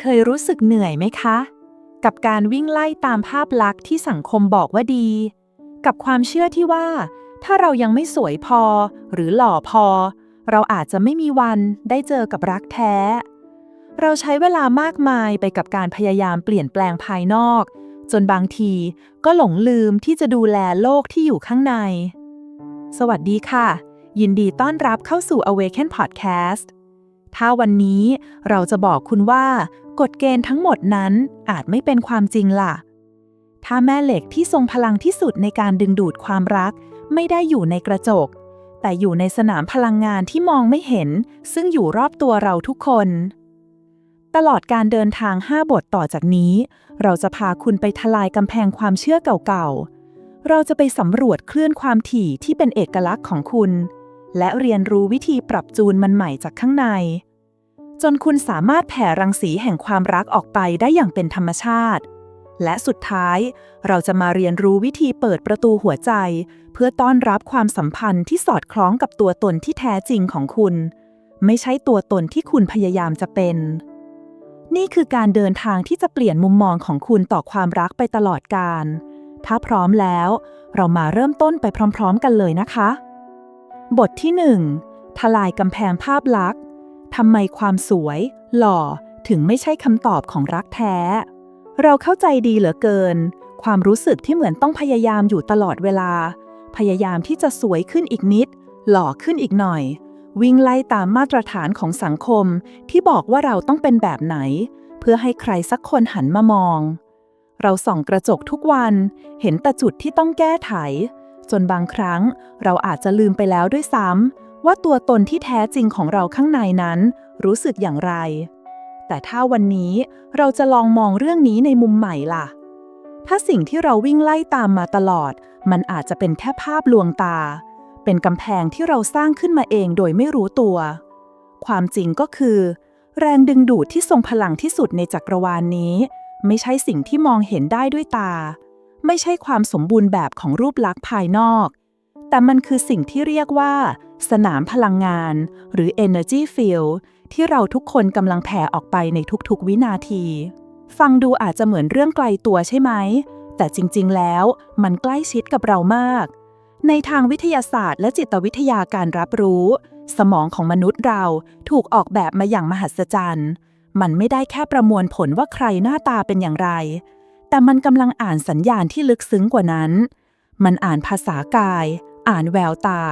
เคยรู้สึกเหนื่อยไหมคะ กับการวิ่งไล่ตามภาพลักษณ์ที่สังคมบอกว่าดี กับความเชื่อที่ว่า ถ้าเรายังไม่สวยพอ หรือหล่อพอ เราอาจจะไม่มีวันได้เจอกับรักแท้ เราใช้เวลามากมายไปกับการพยายามเปลี่ยนแปลงภายนอก จนบางทีก็หลงลืมที่จะดูแลโลกที่อยู่ข้างใน สวัสดีค่ะ ยินดีต้อนรับเข้าสู่ Awaken Podcast ถ้าวันนี้เราจะบอกคุณว่า กฎเกณฑ์ทั้งหมดนั้นอาจไม่เป็นความจริงล่ะ ถ้าแม่เหล็กที่ทรงพลังที่สุดในการดึงดูดความรัก ไม่ได้อยู่ในกระจก แต่อยู่ในสนามพลังงานที่มองไม่เห็น ซึ่งอยู่รอบตัวเราทุกคน ตลอดการเดินทาง 5 บทต่อจากนี้ เราจะพาคุณไปทลายกำแพงความเชื่อเก่าๆ เราจะไปสำรวจคลื่นความถี่ที่เป็นเอกลักษณ์ของคุณ และเรียนรู้วิธีปรับจูนมันใหม่จากข้างใน จนคุณสามารถแผ่รังสีแห่งความรักออกไปได้อย่างเป็นธรรมชาติ และสุดท้าย เราจะมาเรียนรู้วิธีเปิดประตูหัวใจ เพื่อต้อนรับความสัมพันธ์ที่สอดคล้องกับตัวตนที่แท้จริงของคุณ ไม่ใช่ตัวตนที่คุณพยายามจะเป็น นี่คือการเดินทางที่จะเปลี่ยนมุมมองของคุณต่อความรักไปตลอดกาลถ้าพร้อมแล้ว เรามาเริ่มต้นไปพร้อม ๆ กันเลยนะคะ บทที่ 1 ทลายกำแพงภาพลักษณ์ ทำไมความสวย หล่อถึงไม่ใช่คำตอบของรักแท้ เราเข้าใจดีเหลือเกิน ความรู้สึกที่เหมือนต้องพยายามอยู่ตลอดเวลา พยายามที่จะสวยขึ้นอีกนิด หล่อขึ้นอีกหน่อย วิ่งไล่ตามมาตรฐานของสังคม ที่บอกว่าเราต้องเป็นแบบไหน เพื่อให้ใครสักคนหันมามอง เราส่องกระจกทุกวัน เห็นแต่จุดที่ต้องแก้ไข จนบางครั้งเราอาจจะลืมไปแล้วด้วยซ้ำ ว่าตัวตนที่แท้จริงของเราข้างในนั้น รู้สึกอย่างไร แต่ถ้าวันนี้เราจะลองมองเรื่องนี้ในมุมใหม่ล่ะ ถ้าสิ่งที่เราวิ่งไล่ตามมาตลอด มันอาจจะเป็นแค่ภาพลวงตา เป็นกำแพงที่เราสร้างขึ้นมาเองโดยไม่รู้ตัว ความจริงก็คือ แรงดึงดูดที่ทรงพลังที่สุดในจักรวาลนนี้ ไม่ใช่สิ่งที่มองเห็นได้ด้วยตา ไม่ใช่ความสมบูรณ์แบบของรูปลักษณ์ภายนอก แต่มันคือสิ่งที่เรียกว่า สนามพลังงาน หรือ energy field ที่เราทุกคนกำลังแผ่ออกไปในทุกๆ วินาที ฟังดูอาจจะเหมือนเรื่องไกลตัวใช่ไหม แต่จริงๆ แล้วมันใกล้ชิดกับเรามาก ในทางวิทยาศาสตร์และจิตวิทยาการรับรู้ สมองของมนุษย์เราถูกออกแบบมาอย่างมหัศจรรย์ มันไม่ได้แค่ประมวลผลว่าใครหน้าตาเป็นอย่างไร แต่มันกำลังอ่านสัญญาณที่ลึกซึ้งกว่านั้น มันอ่านภาษากาย อ่านแววตา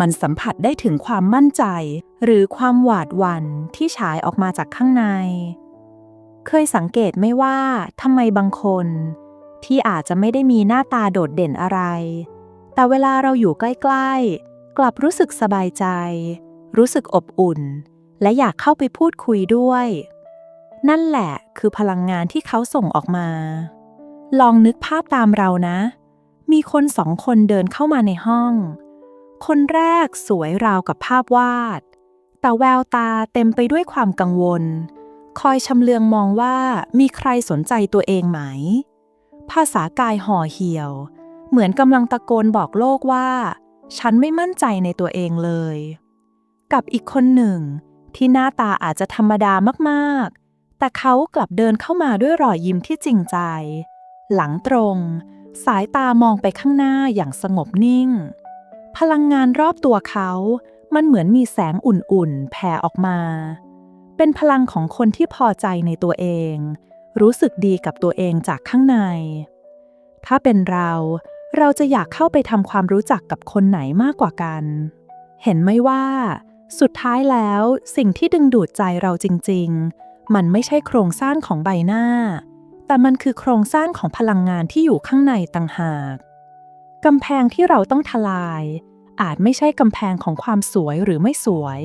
มันสัมผัสได้ถึงความมั่นใจ หรือความหวาดหวั่นที่ฉายออกมาจากข้างใน เคยสังเกตไหมว่าทำไมบางคน ที่อาจจะไม่ได้มีหน้าตาโดดเด่นอะไร แต่เวลาเราอยู่ใกล้ๆ กลับรู้สึกสบายใจ รู้สึกอบอุ่น และอยากเข้าไปพูดคุยด้วย นั่นแหละคือพลังงานที่เขาส่งออกมา ลองนึกภาพตามเรานะ มีคนสองคนเดินเข้ามาในห้อง คนแรกสวยราวกับภาพวาด แต่แววตาเต็มไปด้วยความกังวล คอยชำเลืองมองว่ามีใครสนใจตัวเองไหม ภาษากายห่อเหี่ยว เหมือนกำลังตะโกนบอกโลกว่า ฉันไม่มั่นใจในตัวเองเลย กับอีกคนหนึ่ง ที่หน้าตาอาจจะธรรมดามากๆ แต่เขากลับเดินเข้ามาด้วยรอยยิ้มที่จริงใจ หลังตรง สายตามองไปข้างหน้าอย่างสงบนิ่ง พลังงานรอบตัวเขา มันเหมือนมีแสงอุ่นๆ แผ่ออกมา เป็นพลังของคนที่พอใจในตัวเอง รู้สึกดีกับตัวเองจากข้างใน ถ้าเป็นเรา เราจะอยากเข้าไปทำความรู้จักกับคนไหนมากกว่ากัน เห็นไหมว่า สุดท้ายแล้วสิ่งที่ดึงดูดใจเราจริง ๆ มันไม่ใช่โครงสร้างของใบหน้า แต่มันคือโครงสร้างของพลังงานที่อยู่ข้างในต่างหากกำแพงที่เราต้องทลาย อาจไม่ใช่กำแพงของความสวยหรือไม่สวย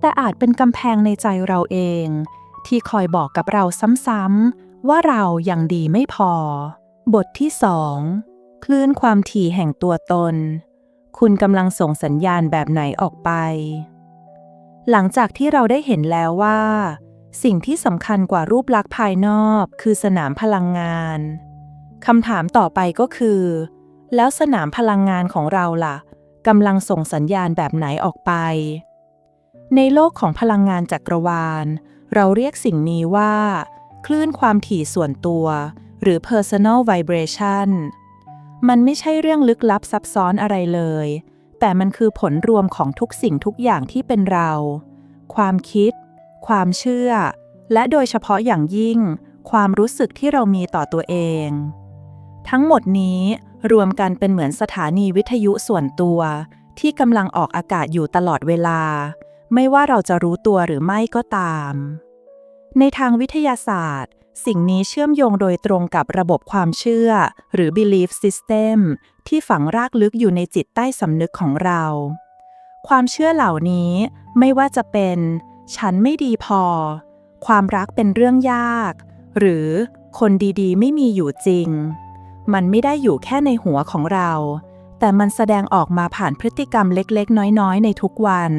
แต่อาจเป็นกำแพงในใจเราเอง ที่คอยบอกกับเราซ้ำๆว่าเรายังดีไม่พอ บทที่สองคลื่นความถี่แห่งตัวตน คุณกำลังส่งสัญญาณแบบไหนออกไป หลังจากที่เราได้เห็นแล้วว่า สิ่งที่สำคัญกว่ารูปลักษณ์ภายนอกคือสนามพลังงานคำถามต่อไปก็คือ แล้วสนามพลังงานของเราล่ะ กำลังส่งสัญญาณแบบไหนออกไป ในโลกของพลังงานจักรวาล เราเรียกสิ่งนี้ว่า คลื่นความถี่ส่วนตัว หรือ personal vibration มันไม่ใช่เรื่องลึกลับซับซ้อนอะไรเลย แต่มันคือผลรวมของทุกสิ่งทุกอย่างที่เป็นเรา ความคิด ความเชื่อ และโดยเฉพาะอย่างยิ่ง ความรู้สึกที่เรามีต่อตัวเอง ทั้งหมดนี้ รวมกันเป็นเหมือนสถานีวิทยุส่วนตัว ที่กำลังออกอากาศอยู่ตลอดเวลา ไม่ว่าเราจะรู้ตัวหรือไม่ก็ตาม ในทางวิทยาศาสตร์ สิ่งนี้เชื่อมโยงโดยตรงกับระบบความเชื่อ หรือ belief system ที่ฝังรากลึกอยู่ในจิตใต้สำนึกของเรา ความเชื่อเหล่านี้ไม่ว่าจะเป็น ฉันไม่ดีพอ ความรักเป็นเรื่องยาก หรือคนดีๆ ไม่มีอยู่จริง มันไม่ได้อยู่แค่ในหัวของเรา แต่มันแสดงออกมาผ่านพฤติกรรมเล็กๆ น้อยๆ ในทุกวัน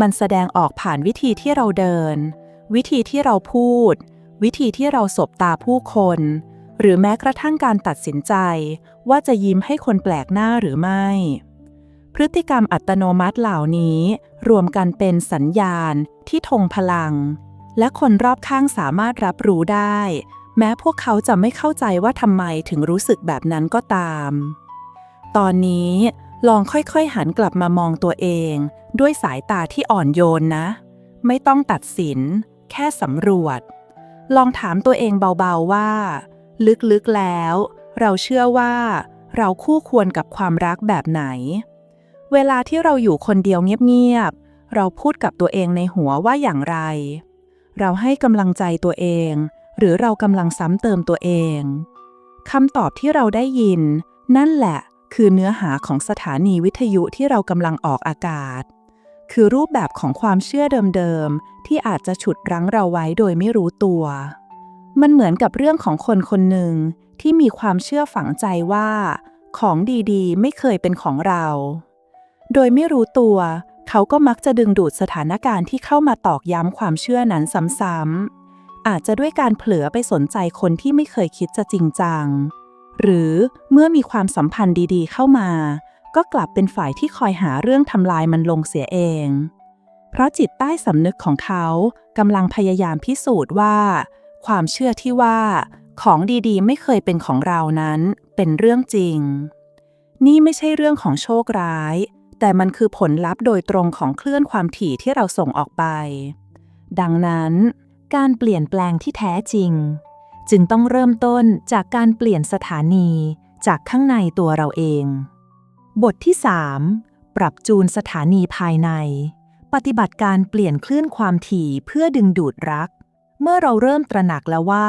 มันแสดงออกผ่านวิธีที่เราเดิน วิธีที่เราพูด วิธีที่เราสบตาผู้คน หรือแม้กระทั่งการตัดสินใจ ว่าจะยิ้มให้คนแปลกหน้าหรือไม่ พฤติกรรมอัตโนมัติเหล่านี้ รวมกันเป็นสัญญาณที่ทงพลัง และคนรอบข้างสามารถรับรู้ได้ แม้พวกเขาจะไม่เข้าใจว่าทำไมถึงรู้สึกแบบนั้นก็ตาม ตอนนี้ลองค่อยๆหันกลับมามองตัวเอง ด้วยสายตาที่อ่อนโยนนะ ไม่ต้องตัดสิน แค่สำรวจ ลองถามตัวเองเบาๆว่า ลึกๆแล้ว เราเชื่อว่า เราคู่ควรกับความรักแบบไหน เวลาที่เราอยู่คนเดียวเงียบๆเราพูดกับตัวเองในหัวว่าอย่างไร เราให้กำลังใจตัวเอง หรือเรากำลังซ้ำเติมตัวเองคำตอบที่เราได้ยิน นั่นแหละ คือเนื้อหาของสถานีวิทยุที่เรากำลังออกอากาศ คือรูปแบบของความเชื่อเดิมๆ ที่อาจจะฉุดรั้งเราไว้โดยไม่รู้ตัว มันเหมือนกับเรื่องของคนคนหนึ่งที่มีความเชื่อฝังใจว่า ของดีๆ ไม่เคยเป็นของเรา โดยไม่รู้ตัว เขาก็มักจะดึงดูดสถานการณ์ที่เข้ามาตอกย้ำความเชื่อนั้นซ้ำๆ อาจจะด้วยการเผลอไปสนใจคนที่ไม่เคยคิดจะจริงจัง หรือเมื่อมีความสัมพันธ์ดีๆ เข้ามา ก็กลับเป็นฝ่ายที่คอยหาเรื่องทำลายมันลงเสียเอง เพราะจิตใต้สำนึกของเขากำลังพยายามพิสูจน์ว่า ความเชื่อที่ว่า ของดีๆ ไม่เคยเป็นของเรานั้น เป็นเรื่องจริง นี่ไม่ใช่เรื่องของโชคร้าย แต่มันคือผลลัพธ์โดยตรงของคลื่นความถี่ที่เราส่งออกไป ดังนั้น การเปลี่ยนแปลงที่แท้จริง จึงต้องเริ่มต้นจากการเปลี่ยนสถานีจากข้างในตัวเราเอง บทที่ 3 ปรับจูนสถานีภายใน ปฏิบัติการเปลี่ยนคลื่นความถี่เพื่อดึงดูดรัก เมื่อเราเริ่มตระหนักแล้วว่า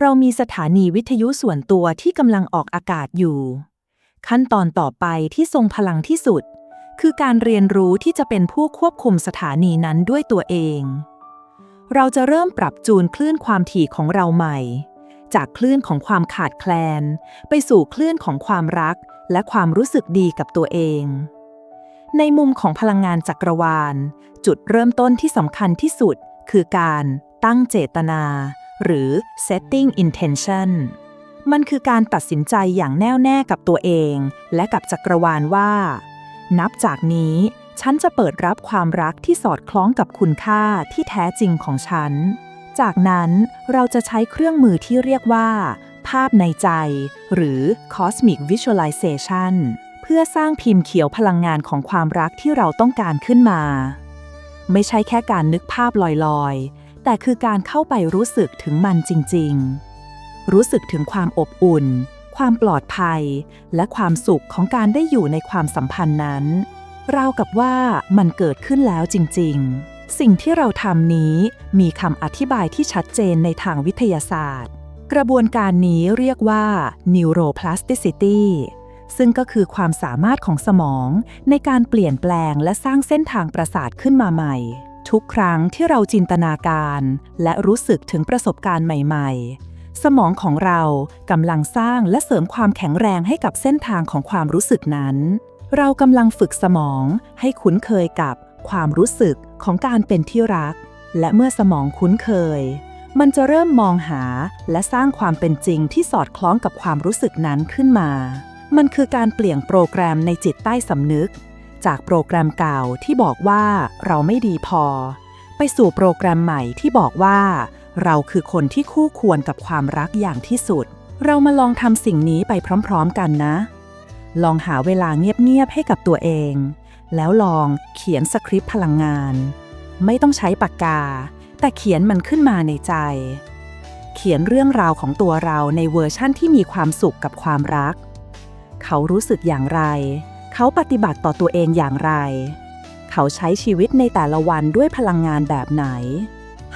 เรามีสถานีวิทยุส่วนตัวที่กำลังออกอากาศอยู่ ขั้นตอนต่อไปที่ทรงพลังที่สุด คือการเรียนรู้ที่จะเป็นผู้ควบคุมสถานีนั้นด้วยตัวเอง เราจะเริ่มปรับจูนคลื่นความถี่ของเราใหม่ จากคลื่นของความขาดแคลน ไปสู่คลื่นของความรัก และความรู้สึกดีกับตัวเอง ในมุมของพลังงานจักรวาล จุดเริ่มต้นที่สำคัญที่สุด คือการตั้งเจตนา หรือ setting intention มันคือการตัดสินใจอย่างแน่วแน่กับตัวเอง และกับจักรวาลว่า นับจากนี้ ฉันจะเปิดรับความรักที่สอดคล้องกับคุณค่าที่แท้จริงของฉัน จากนั้นเราจะใช้เครื่องมือที่เรียกว่า ภาพในใจ หรือ cosmic visualization เพื่อสร้างพิมพ์เขียวพลังงานของความรักที่เราต้องการขึ้นมา ไม่ใช่แค่การนึกภาพลอยๆ แต่คือการเข้าไปรู้สึกถึงมันจริง ๆ รู้สึกถึงความอบอุ่น ความปลอดภัย และความสุขของการได้อยู่ในความสัมพันธ์นั้น ราวกับว่ามันเกิดขึ้นแล้วจริง ๆ สิ่งที่เราทำนี้มีคำอธิบายที่ชัดเจนในทางวิทยาศาสตร์ กระบวนการนี้เรียกว่า neuroplasticity ซึ่งก็คือความสามารถของสมองในการเปลี่ยนแปลงและสร้างเส้นทางประสาทขึ้นมาใหม่ ทุกครั้งที่เราจินตนาการ และรู้สึกถึงประสบการณ์ใหม่ ๆ สมองของเรากำลังสร้างและเสริมความแข็งแรงให้กับเส้นทางของความรู้สึกนั้น เรากำลังฝึกสมองให้คุ้นเคยกับความรู้สึกของการเป็นที่รัก และเมื่อสมองคุ้นเคย มันจะเริ่มมองหาและสร้างความเป็นจริงที่สอดคล้องกับความรู้สึกนั้นขึ้นมา มันคือการเปลี่ยนโปรแกรมในจิตใต้สำนึก จากโปรแกรมเก่าที่บอกว่าเราไม่ดีพอ ไปสู่โปรแกรมใหม่ที่บอกว่า เราคือคนที่คู่ควรกับความรักอย่างที่สุด เรามาลองทำสิ่งนี้ไปพร้อม ๆ กันนะ ลองหาเวลาเงียบๆให้กับตัวเอง แล้วลองเขียนสคริปต์พลังงาน ไม่ต้องใช้ปากกา แต่เขียนมันขึ้นมาในใจ เขียนเรื่องราวของตัวเราในเวอร์ชั่นที่มีความสุขกับความรัก เขารู้สึกอย่างไร เขาปฏิบัติต่อตัวเองอย่างไร เขาใช้ชีวิตในแต่ละวันด้วยพลังงานแบบไหน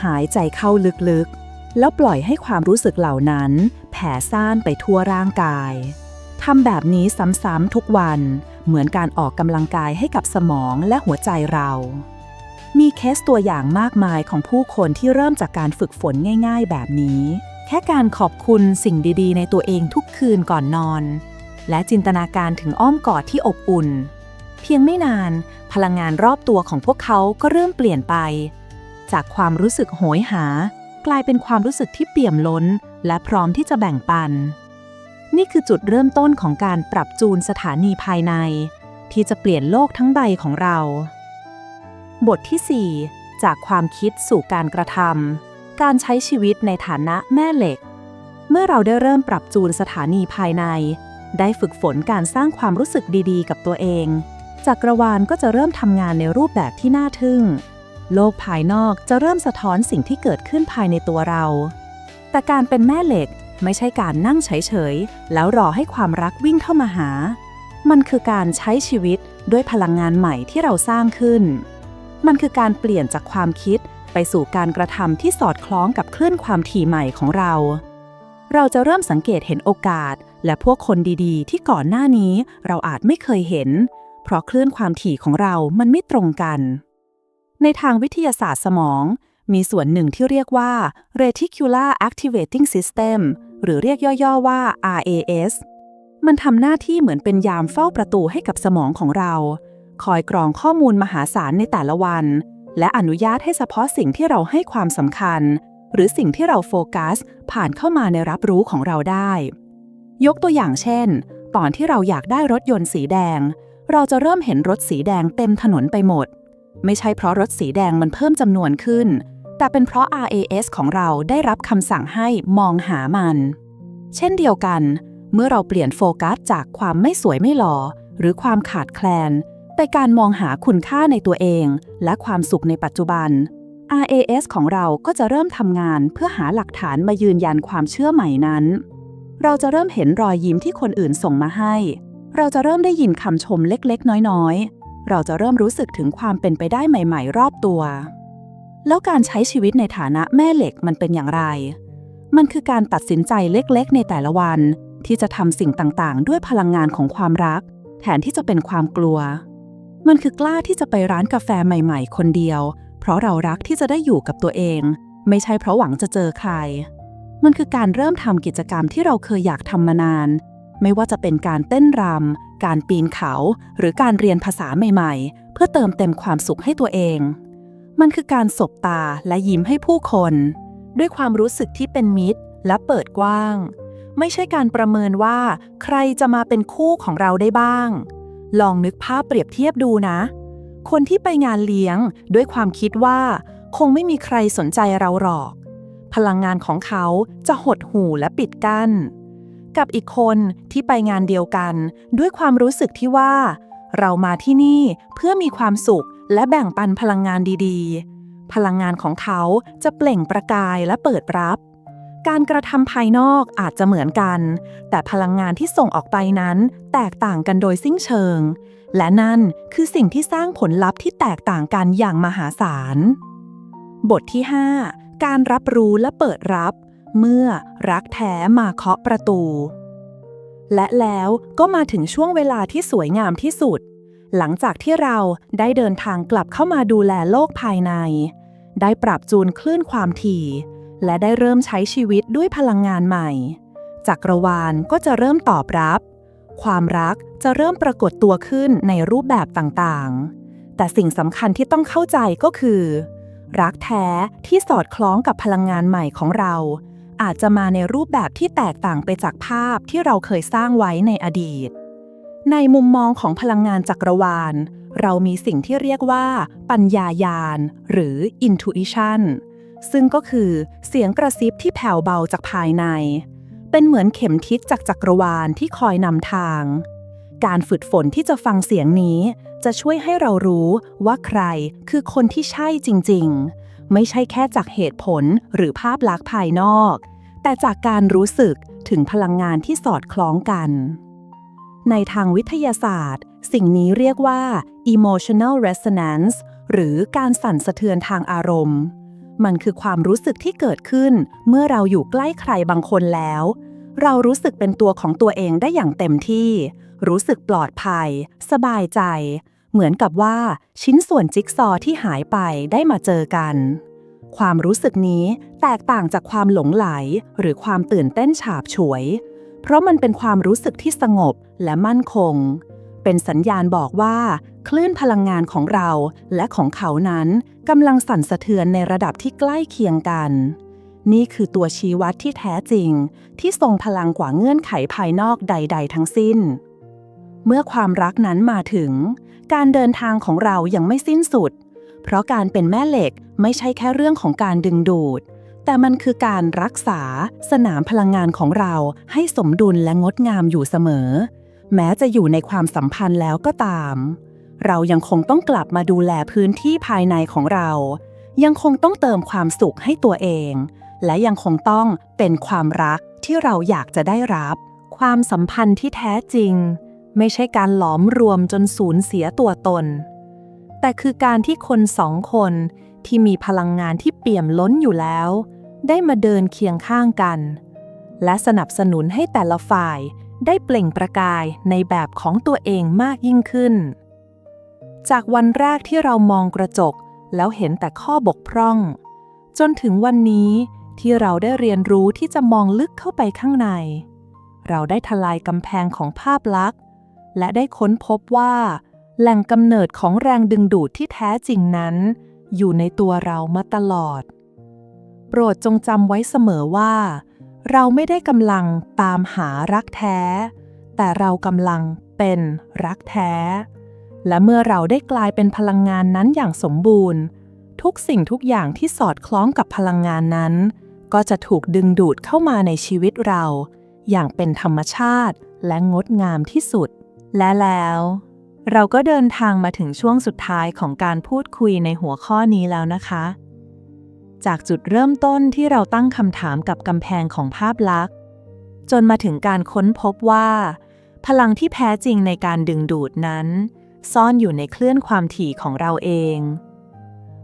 หายใจเข้าลึกๆ แล้วปล่อยให้ความรู้สึกเหล่านั้น แผ่ซ่านไปทั่วร่างกาย ทำแบบนี้ซ้ำๆทุกวัน เหมือนการออกกำลังกายให้กับสมองและหัวใจเรา มีเคสตัวอย่างมากมายของผู้คนที่เริ่มจากการฝึกฝนง่าย ๆ แบบนี้ แค่การขอบคุณสิ่งดีๆ ในตัวเองทุกคืนก่อนนอน และจินตนาการถึงอ้อมกอดที่อบอุ่น เพียงไม่นาน พลังงานรอบตัวของพวกเขาก็เริ่มเปลี่ยนไป จากความรู้สึกโหยหา กลายเป็นความรู้สึกที่เปี่ยมล้น และพร้อมที่จะแบ่งปัน นี่คือจุดเริ่มต้นของการปรับจูนสถานีภายใน ที่จะเปลี่ยนโลกทั้งใบของเรา บทที่ 4 จากความคิดสู่การกระทำการใช้ชีวิตในฐานะแม่เหล็ก เมื่อเราได้เริ่มปรับจูนสถานีภายใน ได้ฝึกฝนการสร้างความรู้สึกดีๆ กับตัวเองจักรวาลก็จะเริ่มทำงานในรูปแบบที่น่าทึ่ง โลกภายนอกจะเริ่มสะท้อนสิ่งที่เกิดขึ้นภายในตัวเรา แต่การเป็นแม่เหล็ก ไม่ใช่การนั่งเฉยๆ แล้วรอให้ความรักวิ่งเข้ามาหา มันคือการใช้ชีวิตด้วยพลังงานใหม่ที่เราสร้างขึ้น มันคือการเปลี่ยนจากความคิดไปสู่การกระทำที่สอดคล้องกับคลื่นความถี่ใหม่ของเรา เราจะเริ่มสังเกตเห็นโอกาส และพวกคนดีๆ ที่ก่อนหน้านี้เราอาจไม่เคยเห็น เพราะคลื่นความถี่ของเรามันไม่ตรงกัน ในทางวิทยาศาสตร์สมองมีส่วนหนึ่งที่เรียกว่า Reticular Activating System หรือเรียกย่อๆว่า RAS มันทำหน้าที่เหมือนเป็นยามเฝ้าประตูให้กับสมองของเรา คอยกรองข้อมูลมหาศาลในแต่ละวัน และอนุญาตให้เฉพาะสิ่งที่เราให้ความสำคัญ หรือสิ่งที่เราโฟกัส ผ่านเข้ามาในรับรู้ของเราได้ ยกตัวอย่างเช่น ตอนที่เราอยากได้รถยนต์สีแดง เราจะเริ่มเห็นรถสีแดงเต็มถนนไปหมด ไม่ใช่เพราะรถสีแดงมันเพิ่มจำนวนขึ้น แต่เป็นเพราะ RAS ของเราได้รับคำสั่งให้มองหามัน เช่นเดียวกัน เมื่อเราเปลี่ยนโฟกัสจากความไม่สวยไม่หล่อหรือความขาดแคลน ไปการมองหาคุณค่าในตัวเองและความสุขในปัจจุบัน RAS ของเราก็จะเริ่มทำงานเพื่อหาหลักฐานมายืนยันความเชื่อใหม่นั้น เราจะเริ่มเห็นรอยยิ้มที่คนอื่นส่งมาให้ เราจะเริ่มได้ยินคำชมเล็กๆ น้อยๆ เราจะเริ่มรู้สึกถึงความเป็นไปได้ใหม่ ๆ รอบตัว แล้วการใช้ชีวิตในฐานะแม่เหล็กมันเป็นอย่างไร มันคือการตัดสินใจเล็กๆ ในแต่ละวัน ที่จะทำสิ่งต่างๆ ด้วยพลังงานของความรัก แทนที่จะเป็นความกลัว มันคือกล้าที่จะไปร้านกาแฟใหม่ ๆ คนเดียว เพราะเรารักที่จะได้อยู่กับตัวเอง ไม่ใช่เพราะหวังจะเจอใคร มันคือการเริ่มทำกิจกรรมที่เราเคยอยากทำมานาน ไม่ว่าจะเป็นการเต้นรำการปีนเขา หรือการเรียนภาษาใหม่ ๆ เพื่อเติมเต็มความสุขให้ตัวเอง มันคือการสบตาและยิ้มให้ผู้คน ด้วยความรู้สึกที่เป็นมิตรและเปิดกว้าง ไม่ใช่การประเมินว่า ใครจะมาเป็นคู่ของเราได้บ้าง ลองนึกภาพเปรียบเทียบดูนะ คนที่ไปงานเลี้ยง ด้วยความคิดว่า คงไม่มีใครสนใจเราหรอก พลังงานของเขาจะหดหู่และปิดกั้น กับอีกคนที่ไปงานเดียวกัน ด้วยความรู้สึกที่ว่า เรามาที่นี่เพื่อมีความสุข และแบ่งปันพลังงานดีๆ พลังงานของเขาจะเปล่งประกายและเปิดรับ การกระทำภายนอกอาจจะเหมือนกัน แต่พลังงานที่ส่งออกไปนั้น แตกต่างกันโดยสิ้นเชิง และนั่นคือสิ่งที่สร้างผลลัพธ์ที่แตกต่างกันอย่างมหาศาล บทที่ 5 การรับรู้และเปิดรับ เมื่อรักแท้มาเคาะประตูและแล้วก็มาถึงช่วงเวลาที่สวยงามที่สุด หลังจากที่เราได้เดินทางกลับเข้ามาดูแลโลกภายใน ได้ปรับจูนคลื่นความถี่ และได้เริ่มใช้ชีวิตด้วยพลังงานใหม่ จักรวาลก็จะเริ่มตอบรับ ความรักจะเริ่มปรากฏตัวขึ้นในรูปแบบต่างๆ แต่สิ่งสำคัญที่ต้องเข้าใจก็คือ รักแท้ที่สอดคล้องกับพลังงานใหม่ของเรา อาจจะมาในรูปแบบที่แตกต่างไปจากภาพที่เราเคยสร้างไว้ในอดีต ในมุมมองของพลังงานจักรวาล เรามีสิ่งที่เรียกว่า ปัญญายาณหรือ intuition ซึ่งก็คือเสียงกระซิบที่แผ่วเบาจากภายใน เป็นเหมือนเข็มทิศจากจักรวาลที่คอยนำทาง การฝึกฝนที่จะฟังเสียงนี้ จะช่วยให้เรารู้ว่าใครคือคนที่ใช่จริง ๆ ไม่ใช่แค่จากเหตุผลหรือภาพลักษณ์ภายนอก แต่จากการรู้สึกถึงพลังงานที่สอดคล้องกัน ในทางวิทยาศาสตร์ สิ่งนี้เรียกว่า emotional resonance หรือการสั่นสะเทือนทางอารมณ์ มันคือความรู้สึกที่เกิดขึ้น เมื่อเราอยู่ใกล้ใครบางคนแล้ว เรารู้สึกเป็นตัวของตัวเองได้อย่างเต็มที่ รู้สึกปลอดภัย สบายใจ เหมือนกับว่าชิ้นส่วนจิ๊กซอว์ที่หายไปได้มาเจอกันความรู้สึกนี้แตกต่างจากความหลงไหล หรือความตื่นเต้นฉาบฉวย เพราะมันเป็นความรู้สึกที่สงบ และมั่นคง เป็นสัญญาณบอกว่า คลื่นพลังงานของเราและของเขานั้นกำลังสั่นสะเทือนในระดับที่ใกล้เคียงกัน นี่คือตัวชี้วัดที่แท้จริง ที่ทรงพลังกว่าเงื่อนไขภายนอกใด ๆ ทั้งสิ้น เมื่อความรักนั้นมาถึง การเดินทางของเรายังไม่สิ้นสุด เพราะการเป็นแม่เหล็กไม่ใช่แค่เรื่องของการดึงดูดแต่มันคือการรักษาสนามพลังงานของเราให้สมดุลและงดงามอยู่เสมอ แม้จะอยู่ในความสัมพันธ์แล้วก็ตาม เรายังคงต้องกลับมาดูแลพื้นที่ภายในของเรา ยังคงต้องเติมความสุขให้ตัวเอง และยังคงต้องเป็นความรักที่เราอยากจะได้รับ ความสัมพันธ์ที่แท้จริง ไม่ใช่การหลอมรวมจนสูญเสียตัวตน แต่คือการที่คนสองคนที่มีพลังงานที่เปี่ยมล้นอยู่แล้ว ได้มาเดินเคียงข้างกัน และสนับสนุนให้แต่ละฝ่าย ได้เปล่งประกายในแบบของตัวเองมากยิ่งขึ้น จากวันแรกที่เรามองกระจกแล้วเห็นแต่ข้อบกพร่อง จนถึงวันนี้ที่เราได้เรียนรู้ที่จะมองลึกเข้าไปข้างใน เราได้ทลายกำแพงของภาพลักษณ์ และได้ค้นพบว่า แหล่งกำเนิดของแรงดึงดูดที่แท้จริงนั้น อยู่ในตัวเรามาตลอด โปรดจงจำไว้เสมอว่า เราไม่ได้กำลังตามหารักแท้ แต่เรากำลังเป็นรักแท้ และเมื่อเราได้กลายเป็นพลังงานนั้นอย่างสมบูรณ์ ทุกสิ่งทุกอย่างที่สอดคล้องกับพลังงานนั้น ก็จะถูกดึงดูดเข้ามาในชีวิตเรา อย่างเป็นธรรมชาติและงดงามที่สุด และแล้ว เราก็เดินทางมาถึงช่วงสุดท้ายของการพูดคุยในหัวข้อนี้แล้วนะคะ จากจุดเริ่มต้นที่เราตั้งคำถามกับกำแพงของภาพลักษณ์ จนมาถึงการค้นพบว่า พลังที่แท้จริงในการดึงดูดนั้น ซ่อนอยู่ในคลื่นความถี่ของเราเอง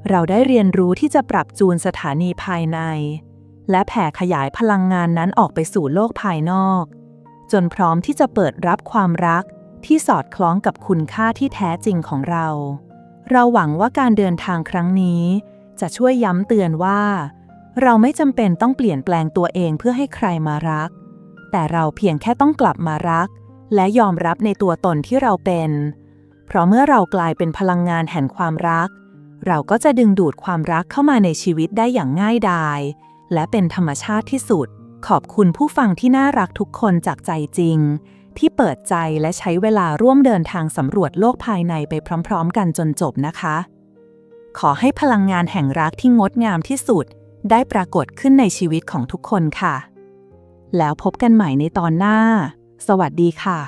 เราได้เรียนรู้ที่จะปรับจูนสถานีภายใน และแผ่ขยายพลังงานนั้นออกไปสู่โลกภายนอก จนพร้อมที่จะเปิดรับความรักที่สอดคล้องกับคุณค่าที่แท้จริงของเรา เราหวังว่าการเดินทางครั้งนี้ จะช่วยย้ำเตือนว่า เราไม่จำเป็นต้องเปลี่ยนแปลงตัวเองเพื่อให้ใครมารัก แต่เราเพียงแค่ต้องกลับมารัก และยอมรับในตัวตนที่เราเป็น เพราะเมื่อเรากลายเป็นพลังงานแห่งความรัก เราก็จะดึงดูดความรักเข้ามาในชีวิตได้อย่างง่ายดาย และเป็นธรรมชาติที่สุด ขอบคุณผู้ฟังที่น่ารักทุกคนจากใจจริง ที่เปิดใจและใช้เวลาร่วมเดินทางสำรวจโลกภายในไปพร้อม ๆ กันจนจบนะคะ ขอให้พลังงานแห่งรักที่งดงามที่สุด ได้ปรากฏขึ้นในชีวิตของทุกคนค่ะ แล้วพบกันใหม่ในตอนหน้า สวัสดีค่ะ